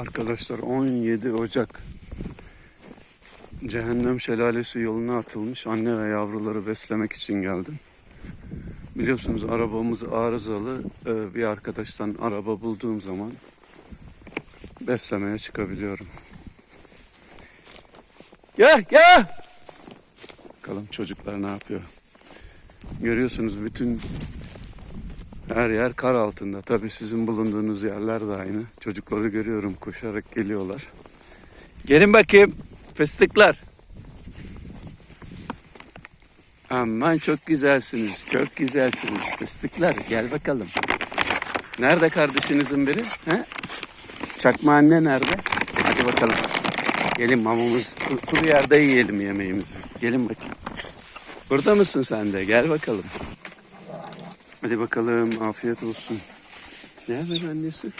Arkadaşlar 17 Ocak Cehennem Şelalesi yoluna atılmış anne ve yavruları beslemek için geldim. Biliyorsunuz arabamız arızalı. Ee, Bir arkadaştan araba bulduğum zaman beslemeye çıkabiliyorum. Gel gel. Bakalım çocuklar ne yapıyor. Görüyorsunuz bütün her yer kar altında. Tabii sizin bulunduğunuz yerler de aynı. Çocukları görüyorum koşarak geliyorlar. Gelin bakayım fıstıklar. Aman çok güzelsiniz. Çok güzelsiniz fıstıklar. Gel bakalım. Nerede kardeşinizin biri? He? Çakma anne nerede? Hadi bakalım. Gelin mamamız kuru- yerde yiyelim yemeğimizi. Gelin bakayım. Burada mısın sen de? Gel bakalım. Hadi bakalım afiyet olsun. Nerede annesi?